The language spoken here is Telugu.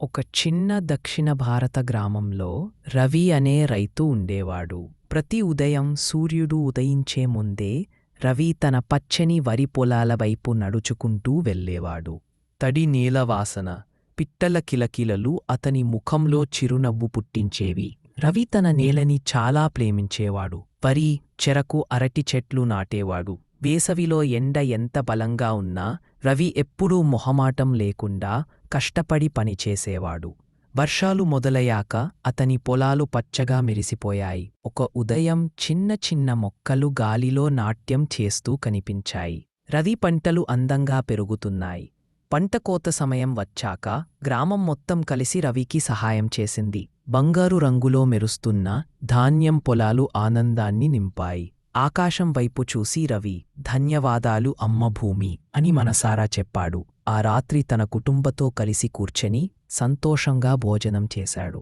ఒక చిన్న దక్షిణ భారత గ్రామంలో రవి అనే రైతు ఉండేవాడు. ప్రతి ఉదయం సూర్యుడు ఉదయించే ముందే రవి తన పచ్చని వరి పొలాల వైపు నడుచుకుంటూ వెళ్ళేవాడు. తడి నీలవాసన పిట్టల కిలకిలలు అతని ముఖంలో చిరునవ్వు పుట్టించేవి. రవి తన నేలని చాలా ప్రేమించేవాడు. వరి చెరకు అరటి చెట్లు నాటేవాడు. వేసవిలో ఎండ ఎంత బలంగా ఉన్నా రవి ఎప్పుడూ మొహమాటం లేకుండా కష్టపడి పనిచేసేవాడు. వర్షాలు మొదలయ్యాక అతని పొలాలు పచ్చగా మెరిసిపోయాయి. ఒక ఉదయం చిన్న చిన్న మొక్కలు గాలిలో నాట్యం చేస్తూ కనిపించాయి. రవి పంటలు అందంగా పెరుగుతున్నాయి. పంటకోత సమయం వచ్చాక గ్రామం మొత్తం కలిసి రవికి సహాయం చేసింది. బంగారు రంగులో మెరుస్తున్న ధాన్యం పొలాలు ఆనందాన్ని నింపాయి. ఆకాశం వైపు చూసి రవి ధన్యవాదాలు అమ్మ భూమి అని మనసారా చెప్పాడు. ఆ రాత్రి తన కుటుంబతో కలిసి కూర్చొని సంతోషంగా భోజనం చేశాడు.